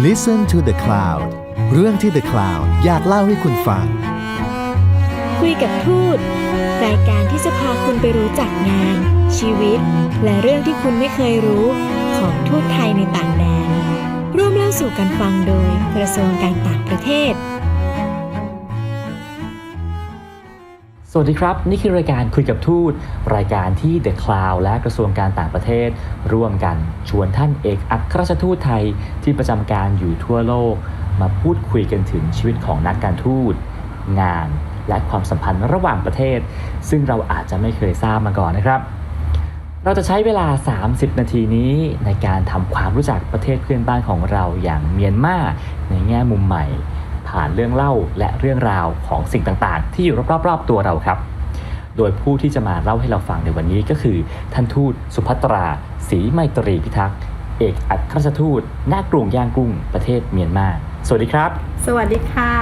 Listen to the Cloud เรื่องที่ The Cloud อยากเล่าให้คุณฟัง คุยกับทูตรายการที่จะพาคุณไปรู้จักงาน ชีวิต และเรื่องที่คุณไม่เคยรู้ของทูตไทยในต่างแดนร่วมเล่าสู่กันฟังโดยกระทรวงการต่างประเทศ สวัสดีครับ นี่คือรายการคุยกับทูต รายการที่ The Cloud และกระทรวงการต่างประเทศ ร่วมกันชวนท่านเอกอัครราชทูตไทยที่ประจำการอยู่ทั่วโลก มาพูดคุยกันถึงชีวิตของนักการทูต งาน และความสัมพันธ์ระหว่างประเทศ ซึ่งเราอาจจะไม่เคยทราบมาก่อนนะครับ เราจะใช้เวลา 30 นาทีนี้ในการทำความรู้จักประเทศเพื่อนบ้านของเราอย่างเมียนมาในแง่มุมใหม่ ผ่านเรื่องเล่าและเรื่องราวของสิ่งต่างๆ ที่อยู่รอบๆตัวเราครับ โดยผู้ที่จะมาเล่าให้เราฟังในวันนี้ก็คือ ท่านทูตสุภัตราศรีไมตรีพิทักษ์เอกอัครราชทูตณกรุงย่างกุ้งประเทศเมียนมา สวัสดีครับ สวัสดีค่ะ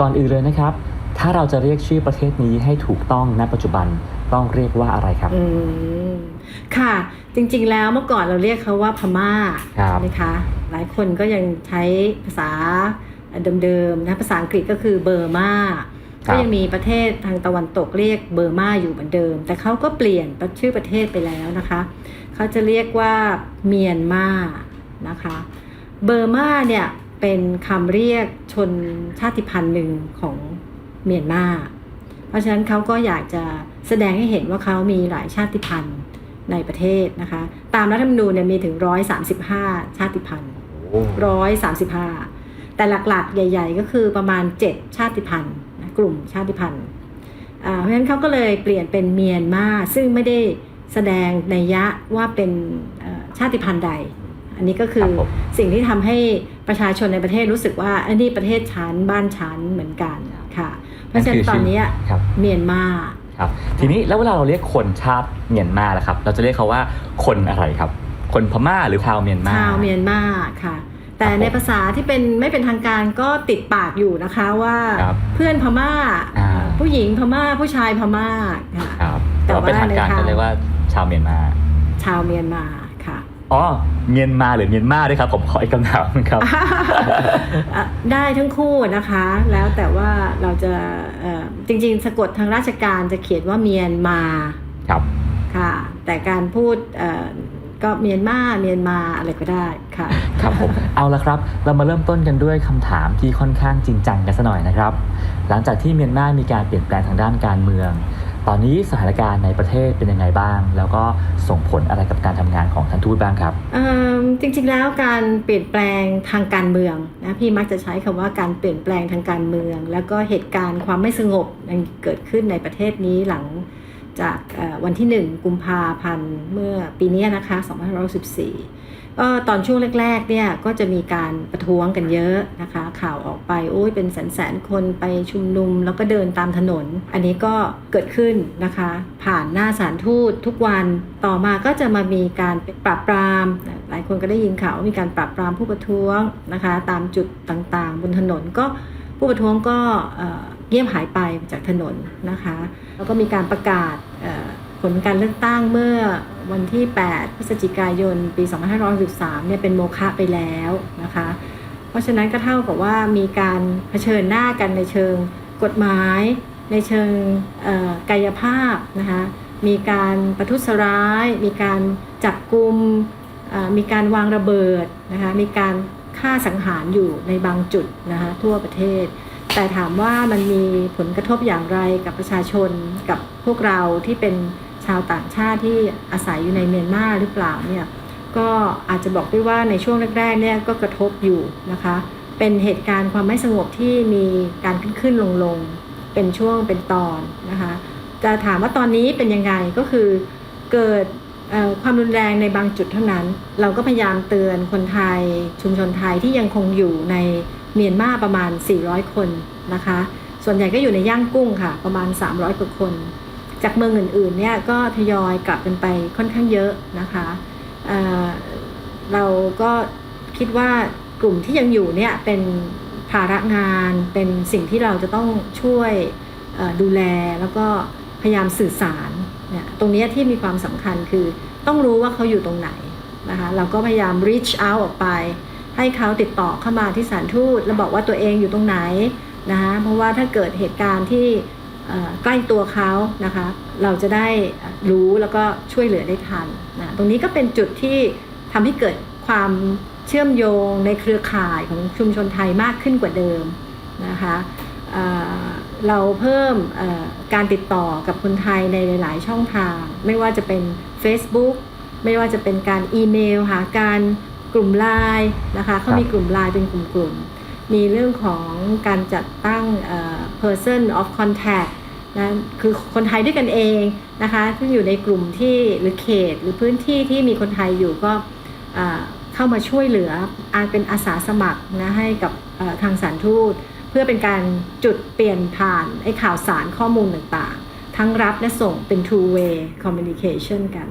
ก่อนอื่นเลยนะครับ ถ้าเราจะเรียกชื่อประเทศนี้ให้ถูกต้องณปัจจุบันต้องเรียกว่าอะไรครับ อืม ค่ะ จริงๆ แล้วเมื่อก่อนเราเรียกเขาว่าพม่าครับใช่ไหมคะ หลายคนก็ยังใช้ภาษา เดิมๆนะภาษาอังกฤษก็คือเบอร์มาครับก็ยังมีประเทศทางตะวันตกเรียกเบอร์มาอยู่เหมือนเดิม แต่เขาก็เปลี่ยนชื่อประเทศไปแล้วนะคะเขาจะเรียกว่าเมียนมานะคะเบอร์มาเนี่ยเป็นคำเรียกชนชาติพันธุ์หนึ่งของเมียนมาเพราะฉะนั้นเขาก็อยากจะแสดงให้เห็นว่าเขามีหลายชาติพันธุ์ในประเทศนะคะ ตามรัฐธรรมนูญเนี่ยมีถึง 135 ชาติพันธุ์โอ้135 แต่หลักๆ ใหญ่ ๆ ก็คือประมาณ 7 ชาติพันธุ์นะกลุ่มชาติพันธุ์อ่าเพราะฉะนั้นเขาก็เลยเปลี่ยนเป็นเมียนมาซึ่งไม่ได้แสดงในยยะว่าเป็นเอ่อชาติพันธุ์ใด อันนี้ก็คืคอรับผมสิ่งที่ทำให้ประชาชนในประเทศรู้สึกว่าอันนี้ประเทศชั้นบ้านชั้นเหมือนกันค่ะ เพราะฉะนั้นตอนเนี้ยครับเมียนมาครับทีนี้แล้วเวลาเราเรียกคนชาติเมียนมาล่ะครับ เราจะเรียกเขาว่าคนอะไรครับ คนพม่าหรือชาวเมียนมาชาวเมียนมาค่ะ แต่ครับผมในภาษาที่เป็นไม่เป็นทางการก็ติดปากอยู่นะคะว่าครับเพื่อนพม่าอ่า ผู้หญิงพม่าผู้ชายพม่าค่ะครับแต่แต่ว่าว่าเป็นทางการในทางก็เรียกว่าชาวเมียนมา ชาวเมียนมาค่ะอ๋อเมียนมาหรือเมียนมาด้วยครับ ผมขออีกคำถามหนึ่งครับอะได้ทั้งคู่นะคะ แล้วแต่ว่าเราจะเอ่อจริงๆ สะกดทางราชการจะเขียนว่าเมียนมาครับค่ะ แต่การพูดเอ่อ ก็เมียนมาเมียนมาอะไรก็ได้ค่ะ ครับผมเอาละครับ เรามาเริ่มต้นกันด้วยคำถามที่ค่อนข้างจริงจังกันสัหน่อยนะครับ หลังจากที่เมียนมามีการเปลี่ยนแปลงทางด้านการเมือง ตอนนี้สถานการณ์ในประเทศเป็นยังไงบ้าง แล้วก็ส่งผลอะไรกับการทำงานของท่านทูตบ้างครับเอิ่มจริงๆแล้วการเปลี่ยนแปลงทางการเมืองนะพี่มักจะใช้คำว่าการเปลี่ยนแปลงทางการเมือง แล้วก็เหตุการณ์ความไม่สงบมันเกิดขึ้นในประเทศนี้หลัง จากวันที่ 1 กุมภาพันธ์เมื่อปีนี้นะคะ2514ก็ตอนช่วงแรกๆเนี่ยก็จะมีการประท้วงกันเยอะนะคะ ข่าวออกไปโอ้ยเป็นแสนๆคนไปชุมนุม แล้วก็เดินตามถนน อันนี้ก็เกิดขึ้นนะคะ ผ่านหน้าสารทูตทุกวันต่อมาก็จะมามีการปราบปราม หลายคนก็ได้ยินข่าวว่ามีการปราบปรามผู้ประท้วงนะคะ ตามจุดต่างๆ บนถนนก็ผู้ประท้วงก็ เงียบหายไปจากถนนนะคะ แล้วก็มีการประกาศผลการเลือกตั้งเมื่อวันที่ 8 พฤศจิกายน ปี 2513เนี่ยเป็นโมฆะไปแล้วนะคะ เพราะฉะนั้นก็เท่ากับว่ามีการเผชิญหน้ากันในเชิงกฎหมาย ในเชิงกายภาพนะคะ มีการประทุษร้าย มีการจับกลุ่มมีการวางระเบิดนะคะ มีการฆ่าสังหารอยู่ในบางจุดนะคะทั่วประเทศ แต่ถามว่ามันมีผลกระทบอย่างไรกับประชาชนกับพวกเราที่เป็นชาวต่างชาติที่อาศัยอยู่ในเมียนมาหรือเปล่าเนี่ยก็อาจจะบอกได้ว่าในช่วงแรกๆเนี่ยก็กระทบอยู่นะคะ เป็นเหตุการณ์ความไม่สงบที่มีการขึ้นขึ้นลงลงเป็นช่วงเป็นตอนนะคะจะถามว่าตอนนี้เป็นยังไงก็คือเกิดความรุนแรงในบางจุดเท่านั้น เราก็พยายามเตือนคนไทยชุมชนไทยที่ยังคงอยู่ใน เมียนมาประมาณ 400 คนนะคะ ส่วนใหญ่ก็อยู่ในย่างกุ้งค่ะ ประมาณ 300กว่าคน จากเมืองอื่นๆเนี่ยก็ทยอยกลับกันไปค่อนข้างเยอะนะคะเเราก็คิดว่ากลุ่มที่ยังอยู่เนี่ยเป็นภาระงานเป็นสิ่งที่เราจะต้องช่วยดูแลแล้วก็พยายามสื่อสารเนี่ยตรงนี้ที่มีความสำคัญคือต้องรู้ว่าเขาอยู่ตรงไหนนะคะเราก็พยายาม reach out ออกไป ให้เขาติดต่อเข้ามาที่สถานทูตแล้วบอกว่าตัวเองอยู่ตรงไหนนะคะเพราะว่าถ้าเกิดเหตุการณ์ที่ใกล้ตัวเขานะคะ เราจะได้รู้แล้วก็ช่วยเหลือได้ทันนะตรงนี้ก็เป็นจุดที่ทำให้เกิดความเชื่อมโยงในเครือข่ายของชุมชนไทยมากขึ้นกว่าเดิมนะคะเราเพิ่มการติดต่อกับคนไทยในหลาย ๆ ช่องทาง ไม่ว่าจะเป็น Facebook ไม่ว่าจะเป็นการอีเมลหาการ กลุ่มไลน์นะคะเขามีกลุ่มไลน์เป็นกลุ่มๆ มีเรื่องของการจัดตั้งเอ่อ person of contact นะคือคนไทยด้วยกันเองนะคะที่อยู่ในกลุ่มที่หรือเขตหรือพื้นที่ที่มีคนไทยอยู่ก็อ่าเข้ามาช่วยเหลืออาจเป็นอาสาสมัครนะให้กับเอ่อทางสารทูต เพื่อเป็นการจุดเปลี่ยนผ่านไอ้ข่าวสารข้อมูลต่างๆ ทั้งรับและส่งเป็น two way communication กัน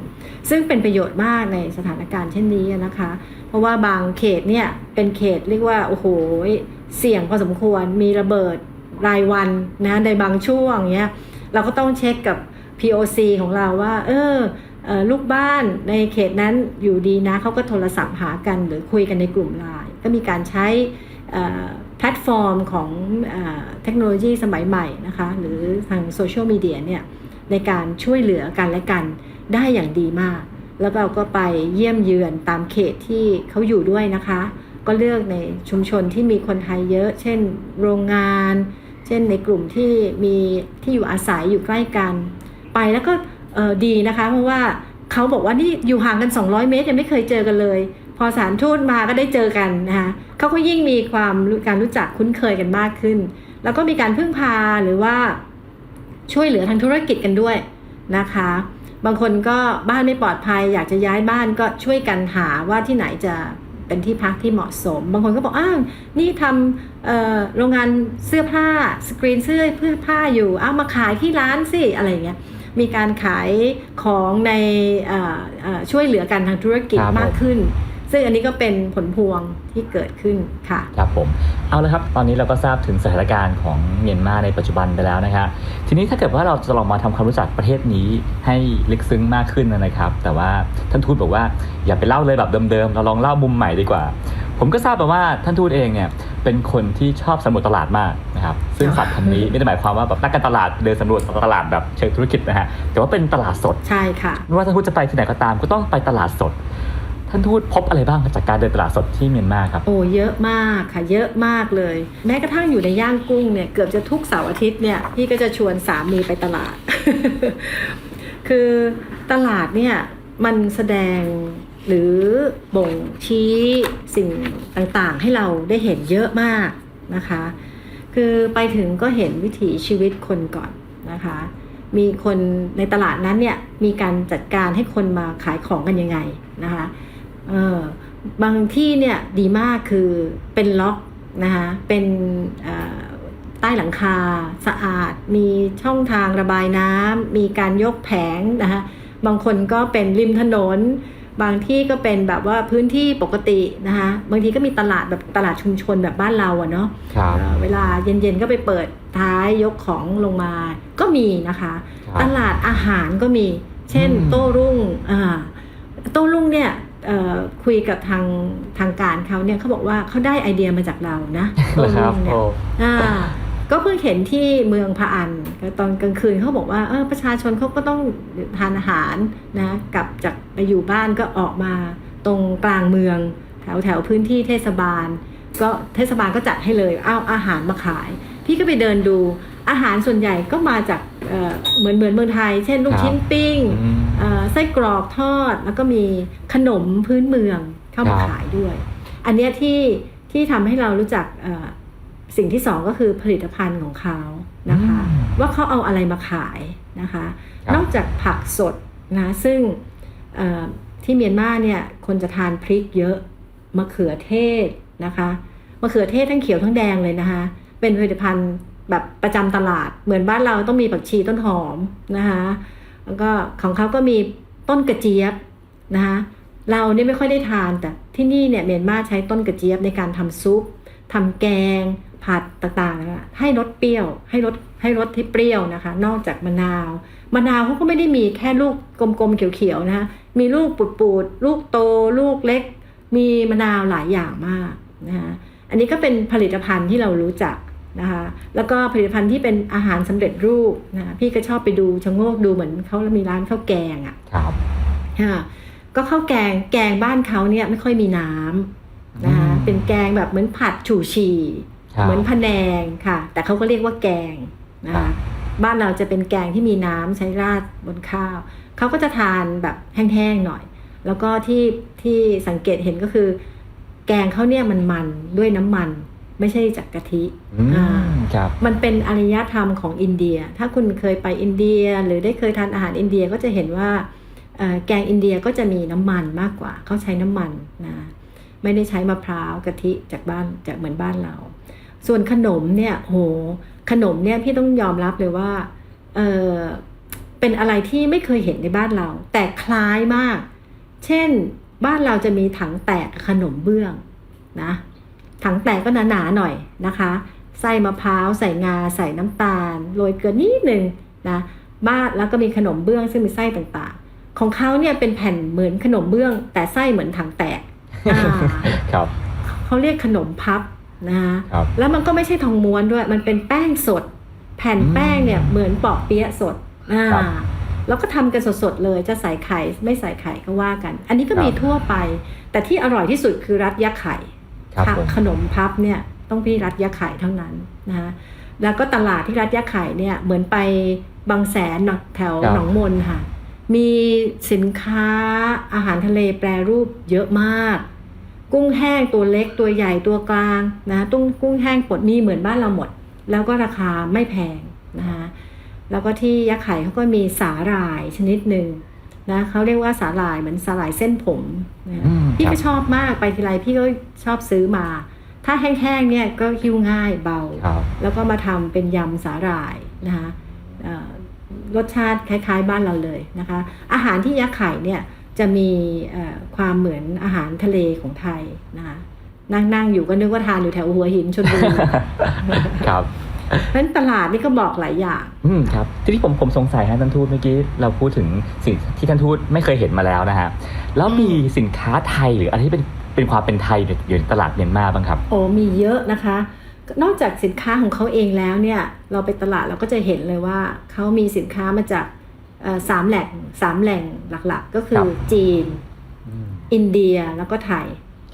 ซึ่งเป็นประโยชน์มากในสถานการณ์เช่นนี้นะคะ เพราะว่าบางเขตเนี่ยเป็นเขตเรียกว่า โอ้โห เสี่ยงพอสมควรมีระเบิดรายวันนะในบางช่วงเนี้ยเราก็ต้องเช็คกับ POC ของเราว่า เออลูกบ้านในเขตนั้นอยู่ดีนะเขาก็โทรศัพท์หากันหรือคุยกันในกลุ่มไลน์ก็มีการใช้เแพลตฟอร์มของเทคโนโลยีสมัยใหม่นะคะหรือทางโซเชียลมีเดียเนี่ยในการช่วยเหลือกันและกันได้อย่างดีมาก แล้วเราก็ไปเยี่ยมเยือนตามเขตที่เขาอยู่ด้วยนะคะ ก็เลือกในชุมชนที่มีคนไทยเยอะ เช่นโรงงาน เช่นในกลุ่มที่มีที่อยู่อาศัยอยู่ใกล้กัน ไปแล้วก็ดีนะคะ เพราะว่าเขาบอกว่านี่อยู่ห่างกัน 200 เมตรยังไม่เคยเจอกันเลย พอสารทูตมาก็ได้เจอกันนะคะเขาก็ยิ่งมีความรู้การรู้จักคุ้นเคยกันมากขึ้น แล้วก็มีการพึ่งพาหรือว่าช่วยเหลือทางธุรกิจกันด้วยนะคะ บางคนก็บ้านไม่ปลอดภัย อยากจะย้ายบ้านก็ช่วยกันหาว่าที่ไหนจะเป็นที่พักที่เหมาะสม บางคนก็บอกอ้าวนี่ทำเอ่อโรงงานเสื้อผ้าสกรีนเสื้อเพื่อผ้าอยู่เอามาขายที่ร้านสิอะไรอย่างเงี้ยมีการขายของในเอ่อเอ่อช่วยเหลือกันทางธุรกิจครับผมมากขึ้น ซึ่งอันนี้ก็เป็นผลพวงที่เกิดขึ้นค่ะ ครับผม เอาละครับ ตอนนี้เราก็ทราบถึงสถานการณ์ของเมียนมาในปัจจุบันไปแล้วนะครับทีนี้ถ้าเกิดว่าเราจะลองมาทำความรู้จักประเทศนี้ให้ลึกซึ้งมากขึ้นนะครับ แต่ว่าท่านทูตบอกว่าอย่าไปเล่าเลยแบบเดิมๆ เราลองเล่ามุมใหม่ดีกว่า ผมก็ทราบมาว่าท่านทูตเองเนี่ยเป็นคนที่ชอบสำรวจตลาดมากนะครับ ซึ่งศัพท์คำนี้ไม่ได้หมายความว่าแบบนักการตลาดเดินสำรวจตลาดแบบเชิงธุรกิจนะฮะ แต่ว่าเป็นตลาดสด ใช่ค่ะ ไม่ว่าท่านทูตจะไปที่ไหนก็ตามก็ต้องไปตลาดสด ท่านทูตพบอะไรบ้างจากการเดินตลาดสดที่เมียนมาครับ โอ้เยอะมากค่ะ เยอะมากเลย แม้กระทั่งอยู่ในย่างกุ้งเนี่ยเกือบจะทุกเสาร์อาทิตย์เนี่ยพี่ก็จะชวนสามีไปตลาด คือตลาดเนี่ยมันแสดงหรือบ่งชี้สิ่งต่างๆ ให้เราได้เห็นเยอะมากนะคะ คือไปถึงก็เห็นวิถีชีวิตคนก่อนนะคะ มีคนในตลาดนั้นเนี่ยมีการจัดการให้คนมาขายของกันยังไงนะคะ เออบางที่เนี่ยดีมากคือเป็นล็อกนะคะเป็นเอ่อใต้หลังคาสะอาด มีช่องทางระบายน้ำมีการยกแผงนะคะบางคนก็เป็นริมถนน บางที่ก็เป็นแบบว่าพื้นที่ปกตินะคะบางทีก็มีตลาดแบบตลาดชุมชนแบบบ้านเราอะเนาะครับเอ่อเวลาเย็นๆก็ไปเปิดท้ายยกของลงมาก็มีนะคะครับตลาดอาหารก็มี เช่นอืมโต้รุ่งอ่าโต้รุ่งเนี่ยเอ่อ คุยกับทางทางการเขาเนี่ยเขาบอกว่าเขาได้ไอเดียมาจากเรานะโต้นะครัรุ่บงเนี่ยโอ้อ่าก็เพิ่งเห็นที่เมืองพะอันก็ตอนกลางคืนเขาบอกว่าเออประชาชนเขาก็ต้องทานอาหารนะกลับจากไปอยู่บ้านก็ออกมาตรงกลางเมือง แถวแถวพื้นที่เทศบาล ก็เทศบาลก็จัดให้เลยเอาอาหารมาขาย พี่ก็ไปเดินดู อาหารส่วนใหญ่ก็มาจากเอ่อเหมือนเหมือนเมืองไทย เช่นลูกครับชิ้นปิ้งอืมเอ่อไส้กรอกทอด แล้วก็มีขนมพื้นเมืองเข้ามาครับขายด้วย อันเนี้ยที่ที่ทำให้เรารู้จักเอ่อสิ่งที่สองก็คือผลิตภัณฑ์ของเขานะคะอืมว่าเขาเอาอะไรมาขายนะคะครับนอกจากผักสดนะซึ่งเอ่อที่เมียนมาเนี่ยคนจะทานพริกเยอะมะเขือเทศนะคะมะเขือเทศทั้งเขียวทั้งแดงเลยนะคะ เป็นผลิตภัณฑ์ แบบประจำตลาด เหมือนบ้านเราต้องมีผักชีต้นหอมนะคะแล้วก็ของเขาก็มีต้นกระเจี๊ยบนะคะเราเนี่ยไม่ค่อยได้ทานแต่ที่นี่เนี่ยเมียนมาใช้ต้นกระเจี๊ยบในการทำซุปทำแกง ผัดต่างๆ ให้รสเปรี้ยว ให้รสให้รสที่เปรี้ยวนะคะ นอกจากมะนาว มะนาวเขาก็ไม่ได้มีแค่ลูกกลมๆเขียวๆนะคะมีลูกปูดๆลูกโต ลูกเล็ก มีมะนาวหลายอย่างมากนะคะอันนี้ก็เป็นผลิตภัณฑ์ที่เรารู้จัก นะคะแล้วก็ผลิตภัณฑ์ที่เป็นอาหารสำเร็จรูปนะคะพี่ก็ชอบไปดูชะโงกดูเหมือนเขามีร้านข้าวแกงอะครับค่ะก็ข้าวแกงแกงบ้านเขาเนี่ยไม่ค่อยมีน้ำนะคะอืมเป็นแกงแบบเหมือนผัดฉู่ฉี่ครับเหมือนพะแนงค่ะ แต่เขาก็เรียกว่าแกงนะครัคะบบ้านเราจะเป็นแกงที่มีน้ำใช้ราดบนข้าวเขาก็จะทานแบบแห้งๆหน่อย แล้วก็ที่ที่สังเกตเห็นก็คือ แกงเขาเนี่ยมันมันด้วยน้ำมัน ไม่ใช่จากกะทิอืมอ่าครับมันเป็นอารยธรรมของอินเดีย ถ้าคุณเคยไปอินเดีย หรือได้เคยทานอาหารอินเดียก็จะเห็นว่าเอ่อแกงอินเดียก็จะมีน้ำมันมากกว่าเขาใช้น้ำมันนะไม่ได้ใช้มะพร้าวกะทิจากบ้านจากเหมือนบ้านเรา ส่วนขนมเนี่ยโหขนมเนี่ยพี่ต้องยอมรับเลยว่าเออเป็นอะไรที่ไม่เคยเห็นในบ้านเรา แต่คล้ายมาก เช่นบ้านเราจะมีถังแตกกับขนมเบื้องนะ ถังแตกก็หนาๆหน่อยนะคะใส่มะพร้าวใส่งาใส่น้ำตาลโรยเกลือนิดนึงนะบ้านแล้วก็มีขนมเบื้องซึ่งมีไส้ต่างๆ ของเขาเนี่ยเป็นแผ่นเหมือนขนมเบื้อง แต่ไส้เหมือนถังแตกอ่าครับเขาเรียกขนมพับนะคะครับแล้วมันก็ไม่ใช่ทองม้วนด้วย มันเป็นแป้งสด แผ่นแป้งเนี่ยเหมือนปอกเปี๊ยะสดอ่าครับแล้วก็ทำกันสดๆเลยจะใส่ไข่ไม่ใส่ไข่ก็ว่ากัน อันนี้ก็มีครับทั่วไป แต่ที่อร่อยที่สุดคือรัดยะไข่ครับค่ะ ผมขนมพับเนี่ยต้องพี่รัดยะไข่เท่านั้นนะคะแล้วก็ตลาดที่รัดยะไข่เนี่ยเหมือนไปบางแสนเนอะแถวครับหนองมนค่ะ มีสินค้าอาหารทะเลแปรรูปเยอะมาก กุ้งแห้งตัวเล็กตัวใหญ่ตัวกลางนะตุ้งกุ้งแห้งปดมีเหมือนบ้านเราหมด แล้วก็ราคาไม่แพงนะคะแล้วก็ที่ยะไข่เขาก็มีสาหร่ายชนิดหนึ่ง นะเขาเรียกว่าสาหร่ายเหมือนสาหร่ายเส้นผมนะอืมพี่ครัก็บชอบมากไปทีไรพี่ก็ชอบซื้อมา ถ้าแห้งๆเนี่ยก็หิ้วง่ายเบาครับแล้วก็มาทำเป็นยำสาหร่ายนะคะเอ่อรสชาติคล้ายๆบ้านเราเลยนะคะ อาหารที่ยักษ์ไข่เนี่ยจะมีเอ่อความเหมือนอาหารทะเลของไทยนะคะนั่งๆอยู่ก็นึกว่าทานอยู่แถวหัวหินชนบุรีครับ เพราะฉะนั้นตลาดนี่ก็บอกหลายอย่าง อืมครับทีนี้ผมผมสงสัยฮะท่านทูตเมื่อกี้เราพูดถึงสิ่งที่ท่านทูตไม่เคยเห็นมาแล้วนะฮะแล้วมีสินค้าไทยหรืออะไรที่เป็นเป็นความเป็นไทยอยู่ในตลาดเมียนมาบ้างครับ โอ้มีเยอะนะคะ นอกจากสินค้าของเขาเองแล้วเนี่ย เราไปตลาดเราก็จะเห็นเลยว่าเขามีสินค้ามาจากเอ่อสามแหล่งสามแหล่งหลักๆ ก็คืครัอบจีนอืมอินเดียแล้วก็ไทย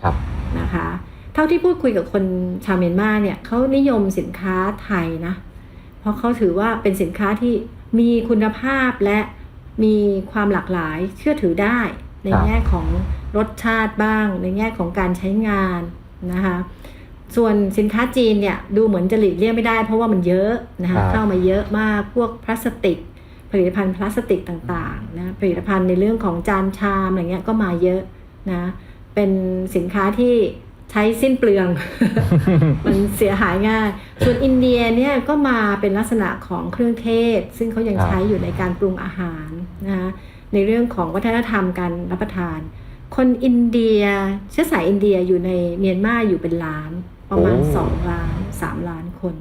ครับนะคะ เท่าที่พูดคุยกับคนชาวเมียนมาเนี่ยเขานิยมสินค้าไทยนะ เพราะเขาถือว่าเป็นสินค้าที่มีคุณภาพและมีความหลากหลายเชื่อถือได้ ในครับแง่ของรสชาติบ้าง ในแง่ของการใช้งานนะคะส่วนสินค้าจีนเนี่ยดูเหมือนจะหลีกเลี่ยงไม่ได้ เพราะว่ามันเยอะนะคะเข้ามาเยอะมากพวกพลาสติก ผลิตภัณฑ์พลาสติกต่างๆนะผลิตภัณฑ์ในเรื่องของจานชามอะไรเงี้ยก็มาเยอะนะเป็นสินค้าที่ ใช้สิ้นเปลือง มันเสียหายง่าย ส่วนอินเดียเนี่ยก็มาเป็นลักษณะของเครื่องเทศ ซึ่งเขายังครับใช้อยู่ในการปรุงอาหารนะคะในเรื่องของวัฒนธรรมการรับประทาน คนอินเดียเชื้อสายอินเดียอยู่ในเมียนมาอยู่เป็นล้าน ประมาณโอ้2ล้าน3ล้านคน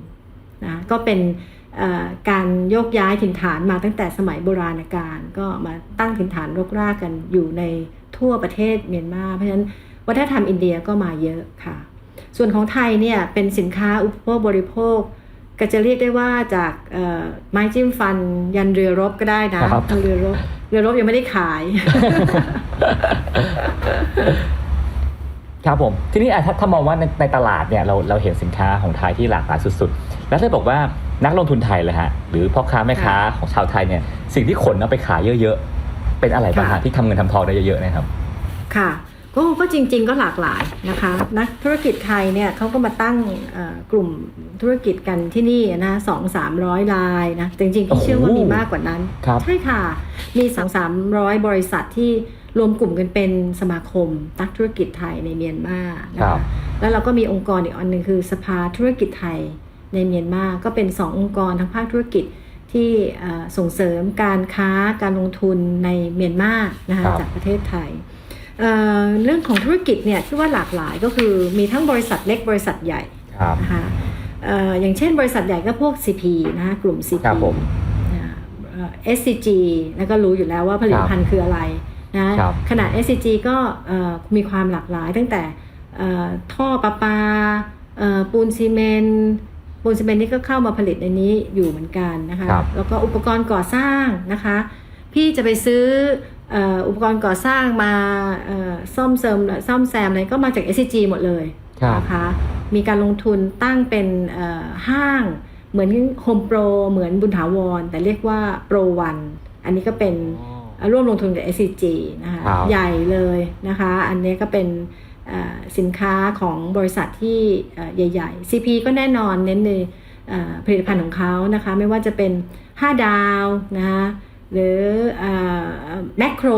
นะก็เป็นเอ่อการโยกย้ายถิ่นฐานมาตั้งแต่สมัยโบราณกาลก็มาตั้งถิ่นฐานรกรากกันอยู่ในทั่วประเทศเมียนมาเพราะฉะนั้น วัฒนธรรมอินเดียก็มาเยอะค่ะ ส่วนของไทยเนี่ยเป็นสินค้าอุปโภคบริโภค ก็จะเรียกได้ว่าจากเอ่อไม้จิ้มฟันยันเรือรบก็ได้นะครับเรือรบเรือรบยังไม่ได้ขาย ครับผม ทีนี้อะถ้าถ้ามองว่าในในตลาดเนี่ยเราเราเห็นสินค้าของไทยที่หลากหลายสุดๆ แล้วถ้าบอกว่านักลงทุนไทยเลยฮะหรือพ่อค้าแม่ค้าของชาวไทยเนี่ยสิ่งที่ขนเอาไปขายเยอะๆ เป็นอะไรบ้างฮะค่ะที่ทำเงินทำทองได้เยอะๆนะครับ ค่ะ ก็ก็จริง ๆ ก็หลากหลายนะคะนักธุรกิจไทยเนี่ยเขาก็มาตั้งเอ่อกลุ่มธุรกิจกันที่นี่นะสองสามร้อยรายนะแต่จริงๆพี่เชื่อว่ามีมากกว่านั้นครับใช่ค่ะ มีสองสามร้อยบริษัทที่รวมกลุ่มกันเป็นสมาคมนักธุรกิจไทยในเมียนมานะครัคะบแล้วเราก็มีองค์กรอีกอันหนึ่งคือสภาธุรกิจไทยในเมียนมาก็เป็นสององค์กรทางภาคธุรกิจที่เอ่อส่งเสริมการค้าการลงทุนในเมียนมานะคะครับจากประเทศไทย เอ่อเรื่องของธุรกิจเนี่ยที่ว่าหลากหลายก็คือมีทั้งบริษัทเล็กบริษัทใหญ่ครับนะคะเอ่ออย่างเช่นบริษัทใหญ่ก็พวก CP นะคะกลุ่ม CP ครับผมนะเอ่อ SCG แล้วก็รู้อยู่แล้วว่าผลิตภัณฑ์คืออะไรนะครับขนาด SCG ก็เอ่อมีความหลากหลายตั้งแต่เอ่อท่อประปาเอ่อปูนซีเมนต์ปูนซีเมนต์นี่ก็เข้ามาผลิตในนี้อยู่เหมือนกันนะคะครับแล้วก็อุปกรณ์ก่อสร้างนะคะ พี่จะไปซื้อเอ่ออุปกรณ์ก่อสร้างมาเอ่อซ่อมเสริมซ่อมแซมอะไรก็มาจาก SCG หมดเลยครับนะคะมีการลงทุนตั้งเป็นเอ่อห้างเหมือนโฮมโปรเหมือนบุญถาวร แต่เรียกว่าโปรวันอันนี้ก็เป็นร่วมลงทุนกับ SCG นะคะครับใหญ่เลยนะคะ อันนี้ก็เป็นเอ่อสินค้าของบริษัทที่เอ่อใหญ่ ๆ CP ก็แน่นอนเน้นในเอ่อผลิตภัณฑ์ของเขานะคะ ไม่ว่าจะเป็น 5 ดาวนะคะ หรือแมคโคร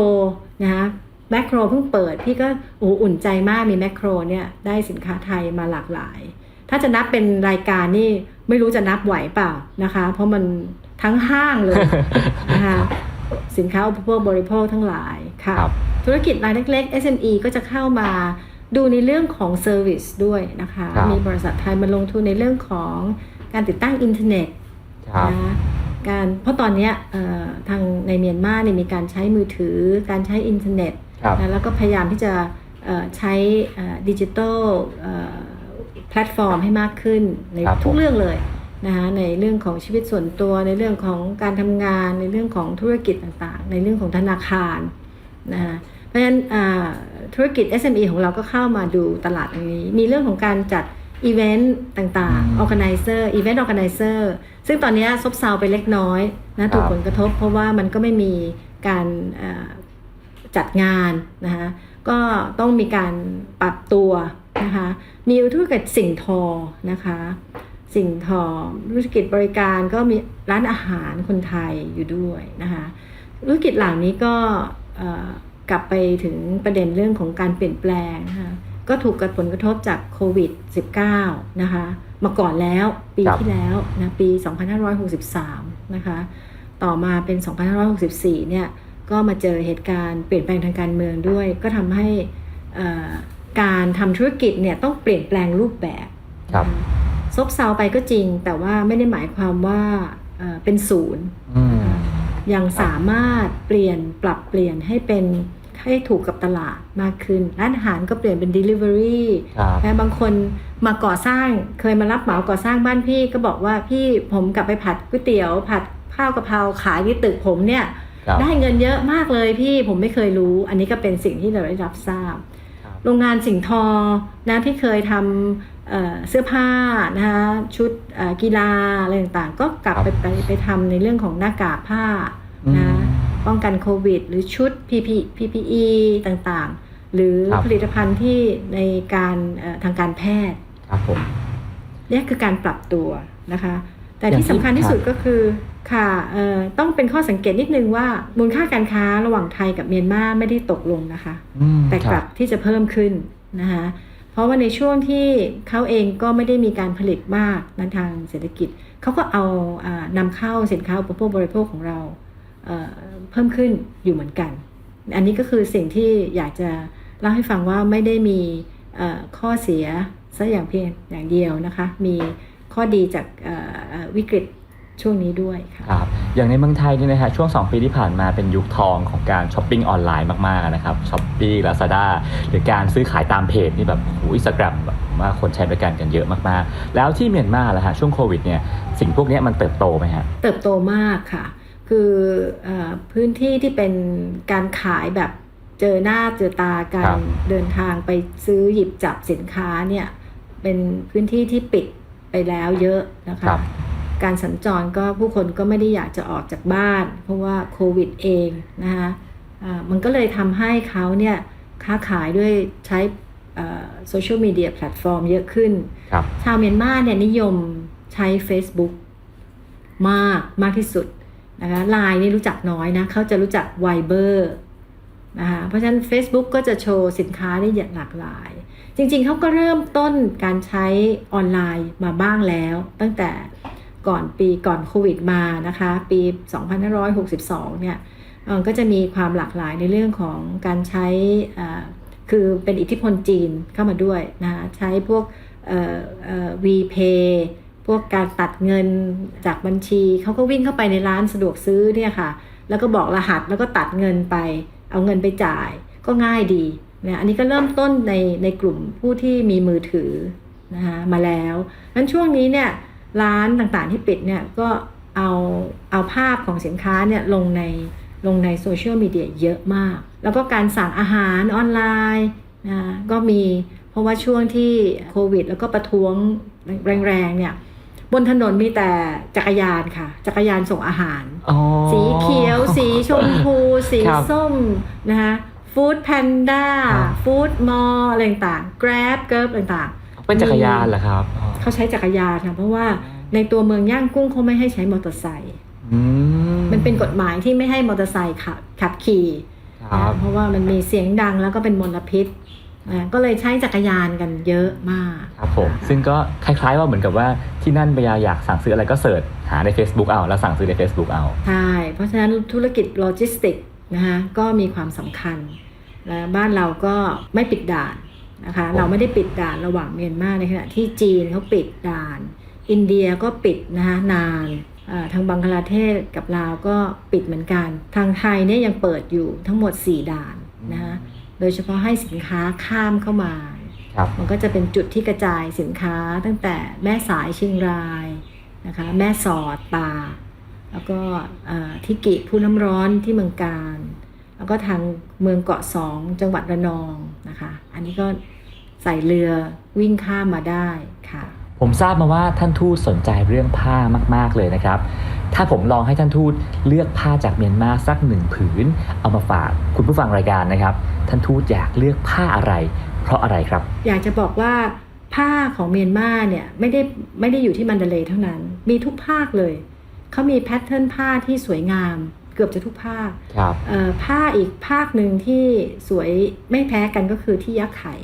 นะคะแมคโครเพิ่งเปิดพี่ก็โอ้อุ่นใจมากมีแมคโครเนี่ยได้สินค้าไทยมาหลากหลาย ถ้าจะนับเป็นรายการนี่ไม่รู้จะนับไหวเปล่านะคะ เพราะมันทั้งห้างเลยนะคะสินค้าอุปโภคบริโภคทั้งหลายค่ะครับธุรกิจรายเล็กๆ SME ก็จะเข้ามาดูในเรื่องของเซอร์วิสด้วยนะคะครับมีบริษัทไทยมาลงทุนในเรื่องของการติดตั้งอินเทอร์เน็ตครับนะ การ เพราะตอนเนี้ยเอ่อทางในเมียนมาเนี่ยมีการใช้มือถือ การใช้อินเทอร์เน็ตครับนะแล้วก็พยายามที่จะเอ่อใช้ดิจิทัลแพลตฟอร์มให้มากขึ้นในครับทุผกมเรื่องเลยนะคะในเรื่องของชีวิตส่วนตัวในเรื่องของการทำงานในเรื่องของธุรกิจต่างๆ ในเรื่องของธนาคารนะคะเพราะฉะนั้นอ่าธุรกิจ SME ของเราก็เข้ามาดูตลาดตรงนี้ มีเรื่องของการจัด อีเวนต์ต่างๆ organizer event organizer ซึ่งตอนนี้ซบเซาไปเล็กน้อยนะถูกครับผลกระทบ เพราะว่ามันก็ไม่มีการเอ่อจัดงานนะคะก็ต้องมีการปรับตัวนะคะมีธุรกิจสิ่งทอนะคะสิ่งทอธุรกิจบริการก็มีร้านอาหารคนไทยอยู่ด้วยนะคะธุรกิจเหล่านี้ก็เอ่อกลับไปถึงประเด็นเรื่องของการเปลี่ยนแปลงนะคะ ก็ถูกกระผลกระทบจากโควิด -19 นะคะ มาก่อนแล้วปีครับที่แล้วนะปี 2563 นะคะ ต่อมาเป็น 2564 เนี่ย ก็มาเจอเหตุการณ์เปลี่ยนแปลงทางการเมืองด้วย ก็ทำให้เอ่อการทำธุรกิจเนี่ยต้องเปลี่ยนแปลงรูปแบบครับซบเซาไปก็จริง แต่ว่าไม่ได้หมายความว่าเอ่อเป็นศูนย์อืมยังสามารถเปลี่ยนปรับเปลี่ยนให้เป็น ให้ถูกกับตลาดมากขึ้น ร้านอาหารก็เปลี่ยนเป็น Delivery ครับนะบางคนมาก่อสร้างเคยมารับเหมาก่อสร้างบ้านพี่ก็บอกว่าพี่ผมกลับไปผัดก๋วยเตี๋ยว ผัดข้าวกะเพราขายที่ตึกผมเนี่ยครับได้เงินเยอะมากเลยพี่ผมไม่เคยรู้ อันนี้ก็เป็นสิ่งที่เราได้รับทราบครับโรงงานสิ่งทอนะที่เคยทำเอ่อเสื้อผ้านะคะชุดเอ่อกีฬาอะไรต่างๆ ก็กลับไปไปไปทำในเรื่องของหน้ากากผ้านะอืม ป้องกันโควิด หรือชุด PP PPE ต่างๆ หรือครับผลิตภัณฑ์ที่ในการเอ่อทางการแพทย์ครับผมเนี่ยคือการปรับตัวนะคะ แต่อย่างที่สำคัญที่ที่สุดครับก็คือค่ะเอ่อต้องเป็นข้อสังเกตนิดนึงว่า มูลค่าการค้าระหว่างไทยกับเมียนมาไม่ได้ตกลงนะคะอืมแต่กคลัรับบที่จะเพิ่มขึ้นนะคะเพราะว่าในช่วงที่เขาเองก็ไม่ได้มีการผลิตมากในทางเศรษฐกิจ เขาก็เอาอานำเข้าสินค้าอุปโภคบริโภคของเรา เอ่อเพิ่มขึ้นอยู่เหมือนกัน อันนี้ก็คือสิ่งที่อยากจะเล่าให้ฟังว่าไม่ได้มีเอ่อข้อเสียซะอย่างเพียงอย่างเดียวนะคะ มีข้อดีจากเอ่อเอ่อวิกฤตช่วงนี้ด้วยค่ะครับ อย่างในเมืองไทยเนี่ยนะฮะช่วง 2 ปีที่ผ่านมาเป็นยุคทองของการช้อปปิ้งออนไลน์มาก ๆ นะครับช้อปปี้ลาซาด้าหรือการซื้อขายตามเพจนี่แบบโอ้อินสตาแกรมแบบว่าคนใช้บริการกันเยอะมาก ๆ แล้วที่เมียนมาล่ะฮะช่วงโควิดเนี่ยสิ่งพวกเนี้ยมันเติบโตไหมฮะ เติบโตมากค่ะ คือเออพื้นที่ที่เป็นการขายแบบเจอหน้าเจอตากัครันบเดินทางไปซื้อหยิบจับสินค้าเนี่ยเป็นพื้นที่ที่ปิดไปแล้วเยอะนะคะครับการสัญจรก็ผู้คนก็ไม่ได้อยากจะออกจากบ้าน เพราะว่าโควิดเองนะคะอ่ามันก็เลยทำให้เขาเนี่ยค้าขายด้วยใช้โซเชียลมีเดียแพลตฟอร์มเยอะขึ้นครับชาวเมียนมาเนี่ยนิยมใช้ Facebook มากมากที่สุด นะคะไลน์นี่รู้จักน้อยนะเขาจะรู้จัก Viber นะคะเพราะฉะนั้น Facebook ก็จะโชว์สินค้าได้อย่างหลากหลาย จริงๆเขาก็เริ่มต้นการใช้ออนไลน์มาบ้างแล้ว ตั้งแต่ก่อนปีก่อนโควิดมานะคะ ปี 2562 เนี่ยเอ่อก็จะมีความหลากหลายในเรื่องของการใช้คือเป็นอิทธิพลจีนเข้ามาด้วยนะคะใช้พวกเอ่อเอ่อ VPay พวกการตัดเงินจากบัญชี เขาก็วิ่งเข้าไปในร้านสะดวกซื้อเนี่ยค่ะ แล้วก็บอกรหัสแล้วก็ตัดเงินไป เอาเงินไปจ่าย ก็ง่ายดีนะอันนี้ก็เริ่มต้นในในกลุ่มผู้ที่มีมือถือนะคะมาแล้วนั้นช่วงนี้เนี่ยร้านต่างๆที่ปิดเนี่ยก็เอาเอาภาพของสินค้าเนี่ยลงในลงในโซเชียลมีเดียเยอะมาก แล้วก็การสั่งอาหารออนไลน์นะก็มีเพราะว่าช่วงที่โควิด แล้วก็ประท้วงแรงๆเนี่ย บนถนนมีแต่จักรยานค่ะ จักรยานส่งอาหารอ๋อสีเขียว สีชมพู สีครับส้มนะคะฟู้ดแพนด้าครับฟู้ดมอลอะไรต่างๆ Grab เกิร์บต่างเป็นจักรยานเหรอครับอ๋อๆเขาใช้จักรยานค่ะเพราะว่าในตัวเมืองย่างกุ้งเขาไม่ให้ใช้มอเตอร์ไซค์อืมันเป็นกฎหมายที่ไม่ให้มอเตอร์ไซค์ขับขับขี่ครับนะเพราะว่ามันมีเสียงดังแล้วก็เป็นมลพิษ นะก็เลยใช้จักรยานกันเยอะมากครับผม ซึ่งก็คล้ายๆว่าเหมือนกับว่าที่นั่นเวลาอยากสั่งซื้ออะไรก็เสิร์ชหาใน Facebook เอา แล้วสั่งซื้อใน Facebook เอา ใช่ เพราะฉะนั้นธุรกิจโลจิสติกนะคะก็มีความสำคัญและบ้านเราก็ไม่ปิดด่านนะคะผมเราไม่ได้ปิดด่านระหว่างเมียนมาในขณะที่จีนเขาปิดด่าน อินเดียก็ปิดนะคะนานอ่าทางบังคลาเทศกับลาวก็ปิดเหมือนกัน ทางไทยเนี่ยยังเปิดอยู่ทั้งหมด 4 ด่านนะคะโด ยเฉพาะให้สินค้าข้ามเข้ามาครับมันก็จะเป็นจุดที่กระจายสินค้าตั้งแต่แม่สายเชียงรายนะคะแม่สอดตาแล้วก็เอ่อที่กิผู้น้ำร้อนที่เมืองการ แล้วก็ทางเมืองเกาะสองจังหวัดระนองนะคะอันนี้ก็ใส่เรือวิ่งข้ามมาได้ค่ะ ผมทราบมาว่าท่านทูตสนใจเรื่องผ้ามาก ๆ เลยนะครับ ถ้าผมลองให้ท่านทูตเลือกผ้าจากเมียนมาสักหนึ่งผืน เอามาฝากคุณผู้ฟังรายการนะครับ ท่านทูตอยากเลือกผ้าอะไร เพราะอะไรครับ อยากจะบอกว่าผ้าของเมียนมาเนี่ยไม่ได้ไม่ได้อยู่ที่มันเดเลย์เท่านั้น มีทุกภาคเลยเขามีแพทเทิร์นผ้าที่สวยงาม เกือบจะทุกภาคครับเอ่อผ้าอีกภาคหนึ่งที่สวยไม่แพ้กันก็คือที่ยักษ์ไข่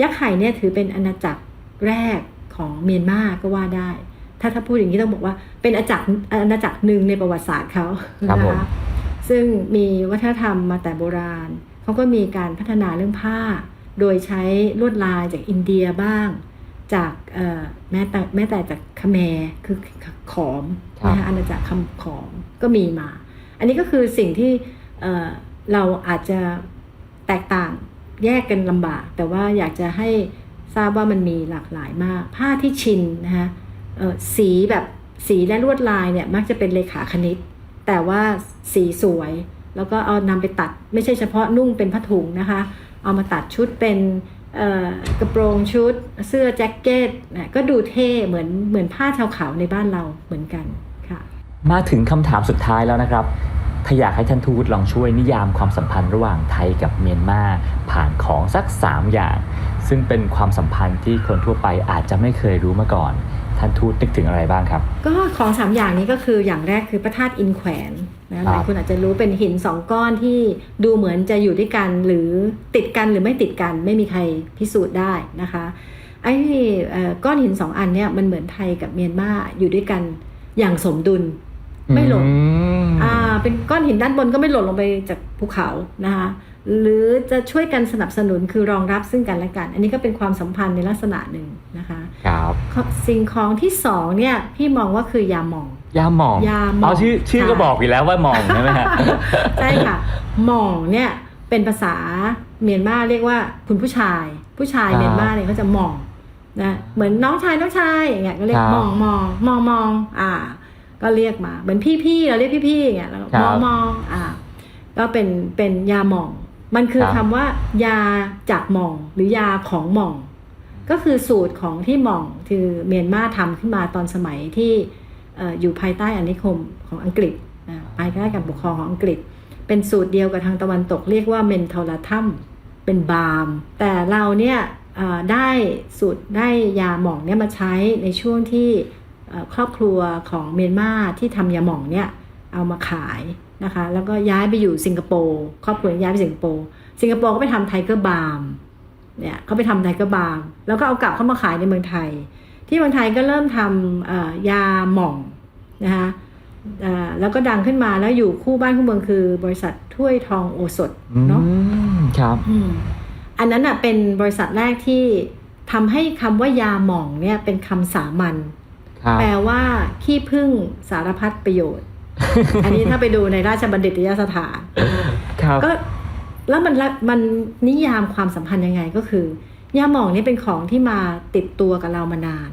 ยักษ์ไข่เนี่ยถือเป็นอาณาจักรแรกของเมียนมาก็ว่าได้ ถ้าถ้าพูดอย่างนี้ต้องบอกว่าเป็นอาณาจักรอาณาจักรหนึ่งในประวัติศาสตร์เขาครับนะผมคะซึ่งมีวัฒนธรรมมาแต่โบราณ เขาก็มีการพัฒนาเรื่องผ้า โดยใช้ลวดลายจากอินเดียบ้าง จากเอ่อแม้แต่แม้แต่จากคแมร์คือขอมครับ นะคะอาณาจักรคำขอมก็มีมา อันนี้ก็คือสิ่งที่เอ่อเราอาจจะแตกต่างแยกกันลำบาก แต่ว่าอยากจะให้ทราบว่ามันมีหลากหลายมาก ผ้าที่ชินนะคะเอ่อ สีแบบสีและลวดลายเนี่ยมักจะเป็นเลขาคณิต แต่ว่าสีสวย แล้วก็เอานำไปตัดไม่ใช่เฉพาะนุ่งเป็นผ้าถุงนะคะ เอามาตัดชุดเป็นกระโปรงชุด เสื้อแจ็คเก็ตนะก็ดูเท่เหมือนเหมือนผ้าชาวเขาในบ้านเราเหมือนกันค่ะ มาถึงคำถามสุดท้ายแล้วนะครับ ถ้าอยากให้ท่านทูตลองช่วยนิยามความสัมพันธ์ระหว่างไทยกับเมียนมาผ่านของสัก 3 อย่าง ซึ่งเป็นความสัมพันธ์ที่คนทั่วไปอาจจะไม่เคยรู้มาก่อน ท่านทูตนึกถึงอะไรบ้างครับ ก็ของสามอย่างนี้ก็คืออย่างแรกคือพระธาตุอินแขวนนะหลายคนอาจจะรู้เป็นหินสองก้อนที่ดูเหมือนจะอยู่ด้วยกันหรือติดกันหรือไม่ติดกันไม่มีใครพิสูจน์ได้นะคะไอ้เอ่อก้อนหินสองอันเนี่ยมันเหมือนไทยกับเมียนมาอยู่ด้วยกันอย่างสมดุลไม่หล่นอืมอ่าเป็นก้อนหินด้านบนก็ไม่หล่นลงไปจากภูเขานะคะ หรือจะช่วยกันสนับสนุนคือรองรับซึ่งกันและกัน อันนี้ก็เป็นความสัมพันธ์ในลักษณะหนึ่งนะคะครับสิ่งของที่สองเนี่ยพี่มองว่าคือยาหมอง ยาหมองยาหม่องเอาชื่อชื่อก็ใช่บอกอยู่แล้วว่าหมองใช่ไหมฮะใช่ค่ะหม่องเนี่ยเป็นภาษาเมียนมาเรียกว่าคุณผู้ชาย ผู้ชายครับเมียนมาเนี่ยเขาจะหม่องนะเหมือนน้องชายน้องชายอย่างเงี้ยก็เรียคกรับหม่องมองมองมองอ่า ก็เรียกมาเหมือนพี่พี่เราเรียกพี่พี่อย่างเงี้ยแล้วก็ครัมบองมองอ่าก็เป็นเป็นยาหม่อง มันคือครับคำว่า ยาจากหม่องหรือยาของหม่อง ก็คือสูตรของที่หม่องคือเมียนมาทำขึ้นมาตอนสมัยที่เอ่ออยู่ภายใต้อาณานิคมของอังกฤษนะภายใต้การปกครองของอังกฤษ เป็นสูตรเดียวกับทางตะวันตกเรียกว่าเมนทอลาทัมเป็นบาล์มแต่เราเนี่ยเอ่อได้สูตรได้ยาหม่องเนี่ยมาใช้ในช่วงที่เอ่อครอบครัวของเมียนมาที่ทำยาหม่องเนี่ยเอามาขาย นะคะ แล้วก็ย้ายไปอยู่สิงคโปร์ครอบครัวย้ายไปสิงคโปร์สิงคโปร์ก็ไปทำไทเกอร์บาล์มเนี่ยเขาไปทำไทเกอร์บาร์มแล้วก็เอากลับเข้ามาขายในเมืองไทย ที่เมืองไทยก็เริ่มทำเอ่อยาหม่องนะคะเอ่อแล้วก็ดังขึ้นมาแล้วอยู่คู่บ้านคู่เมืองคือบริษัทถ้วยทองโอสถเนาะอืมครับอืมอันนั้นอะเป็นบริษัทแรกที่ทำให้คำว่ายาหม่องเนี่ยเป็นคำสามัญครับแปลว่าขี้พึ่งสารพัดประโยชน์ อันนี้ถ้าไปดูในราชบัณฑิตยสถานครับก็แล้วมันละมันนิยามความสัมพันธ์ยังไงก็คือยาหม่องนี่เป็นของที่มาติดตัวกับเรามานาน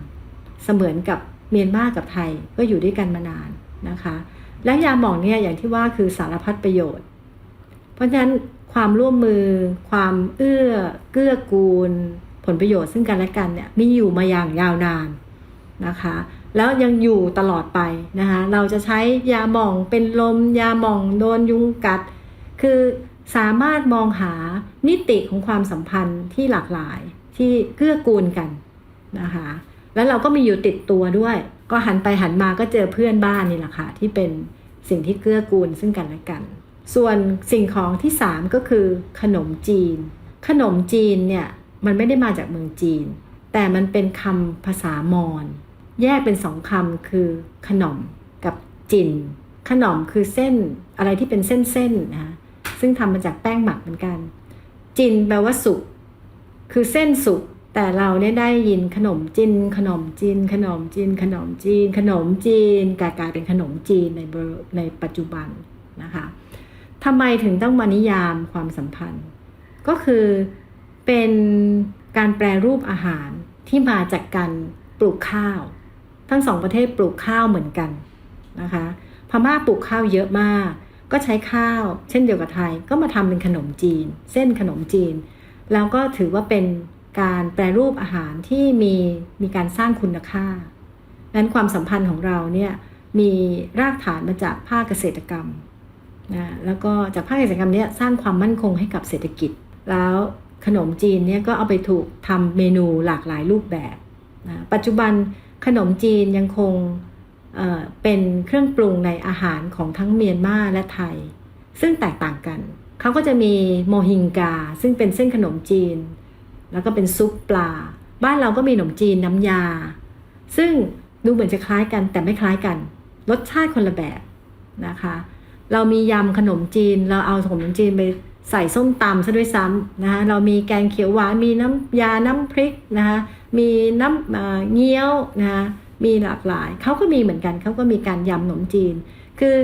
เสมือนกับเมียนมากับไทยก็อยู่ด้วยกันมานานนะคะ และยาหม่องเนี่ยอย่างที่ว่าคือสารพัดประโยชน์ เพราะฉะนั้นความร่วมมือ ความเอื้อเกื้อกูล ผลประโยชน์ซึ่งกันและกันเนี่ยมีอยู่มาอย่างยาวนานนะคะ แล้วยังอยู่ตลอดไปนะคะเราจะใช้ยาหม่องเป็นลมยาหม่องโดนยุงกัด คือสามารถมองหามิติของความสัมพันธ์ที่หลากหลายที่เกื้อกูลกันนะคะแล้วเราก็มีอยู่ติดตัวด้วย ก็หันไปหันมาก็เจอเพื่อนบ้านนี่แหละค่ะที่เป็นสิ่งที่เกื้อกูลซึ่งกันและกัน ส่วนสิ่งของที่ 3 ก็คือขนมจีน ขนมจีนเนี่ยมันไม่ได้มาจากเมืองจีน แต่มันเป็นคำภาษามอญ แยกเป็นสองคำคือขนมกับจิน ขนมคือเส้นอะไรที่เป็นเส้นๆนะคะซึ่งทำมาจากแป้งหมักเหมือนกัน จินแปลว่าสุกคือเส้นสุกแต่เราเนี่ยได้ยินขนมจินขนมจีนขนมจีนขนมจีนขนมจีนกลายเป็นขนมจีนในในปัจจุบันนะคะทำไมถึงต้องมานิยามความสัมพันธ์ ก็คือเป็นการแปรรูปอาหารที่มาจากการปลูกข้าว ทั้งสองประเทศปลูกข้าวเหมือนกันนะคะ พม่าปลูกข้าวเยอะมาก ก็ใช้ข้าวเช่นเดียวกับไทย ก็มาทำเป็นขนมจีน เส้นขนมจีน แล้วก็ถือว่าเป็นการแปรรูปอาหารที่มีมีการสร้างคุณค่าดังนั้นความสัมพันธ์ของเราเนี่ยมีรากฐานมาจากภาคเกษตรกรรมนะแล้วก็จากภาคเกษตรกรรมเนี่ยสร้างความมั่นคงให้กับเศรษฐกิจ แล้วขนมจีนเนี่ยก็เอาไปถูกทำเมนูหลากหลายรูปแบบนะปัจจุบัน ขนมจีนยังคงเเป็นเครื่องปรุงในอาหารของทั้งเมียนมาและไทย ซึ่งแตกต่างกัน เขาก็จะมีโมฮิงกา ซึ่งเป็นเส้นขนมจีน แล้วก็เป็นซุปปลา บ้านเราก็มีขนมจีนน้ำยา ซึ่งดูเหมือนจะคล้ายกันแต่ไม่คล้ายกัน รสชาติคนละแบบนะคะ เรามียำขนมจีน เราเอาขนมจีนไปใส่ส้มตำซะด้วยซ้ำนะคะเรามีแกงเขียวหวาน มีน้ำยาน้ำพริกนะคะ มีน้ำเงี้ยวนะคะมีหลากหลาย เขาก็มีเหมือนกัน เขาก็มีการยำขนมจีน คือ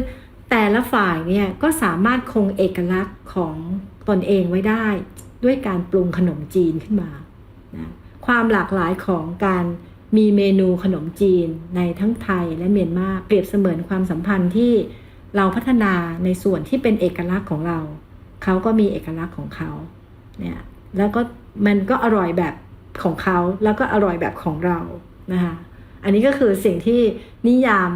แต่ละฝ่ายเนี่ยก็สามารถคงเอกลักษณ์ของตนเองไว้ได้ ด้วยการปรุงขนมจีนขึ้นมานะความหลากหลายของการมีเมนูขนมจีนในทั้งไทยและเมียนมาเปรียบเสมือนความสัมพันธ์ที่เราพัฒนาในส่วนที่เป็นเอกลักษณ์ของเรา เขาก็มีเอกลักษณ์ของเขาเนี่ยแล้วก็มันก็อร่อยแบบ ของเขาแล้วก็อร่อยแบบของเรานะคะอันนี้ก็คือสิ่งที่นิยาม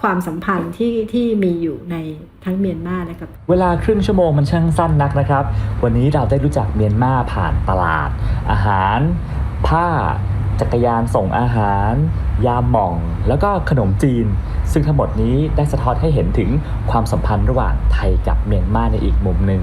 ความสัมพันธ์ที่ที่มีอยู่ในทั้งเมียนมาและกับเวลาครึ่งชั่วโมงมันช่างสั้นนักนะครับ วันนี้เราได้รู้จักเมียนมาผ่านตลาด อาหาร ผ้า จักรยานส่งอาหาร ยาหม่อง แล้วก็ขนมจีน ซึ่งทั้งหมดนี้ได้สะท้อนให้เห็นถึงความสัมพันธ์ระหว่างไทยกับเมียนมาในอีกมุมหนึ่ง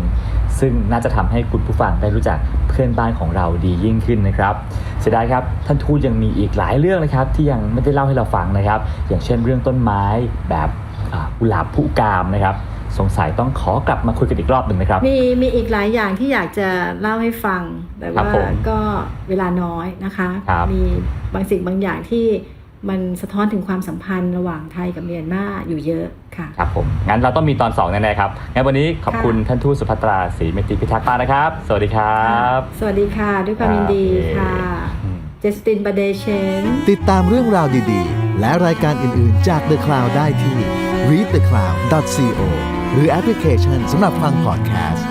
ซึ่งน่าจะทำให้คุณผู้ฟังได้รู้จักเพื่อนบ้านของเราดียิ่งขึ้นนะครับเสียดายครับท่านทูตยังมีอีกหลายเรื่องนะครับที่ยังไม่ได้เล่าให้เราฟังนะครับ อย่างเช่นเรื่องต้นไม้แบบอ่ากุหลาบผู้กามนะครับสงสัยต้องขอกลับมาคุยกันอีกรอบหนึ่งนะครับ มีมีอีกหลายอย่างที่อยากจะเล่าให้ฟัง แต่ครับว่าผมก็เวลาน้อยนะคะครับมีบางสิ่งบางอย่างที่ มันสะท้อนถึงความสัมพันธ์ระหว่างไทยกับเมียนมาอยู่เยอะค่ะครับผมงั้นเราต้องมีตอน2แน่ๆครับงั้นวันนี้ขอบคุณท่านทูตสุภัตราศรีเมตติพิทักษ์มากนะครับ สวัสดีครับ สวัสดีค่ะ ด้วยความยินดีค่ะอืมเจสตินบาเดเชนติดตามเรื่องราวดีๆ และรายการอื่นๆ จาก The Cloud ได้ที่ readthecloud.co หรือแอปพลิเคชันสำหรับฟังพอดแคสต์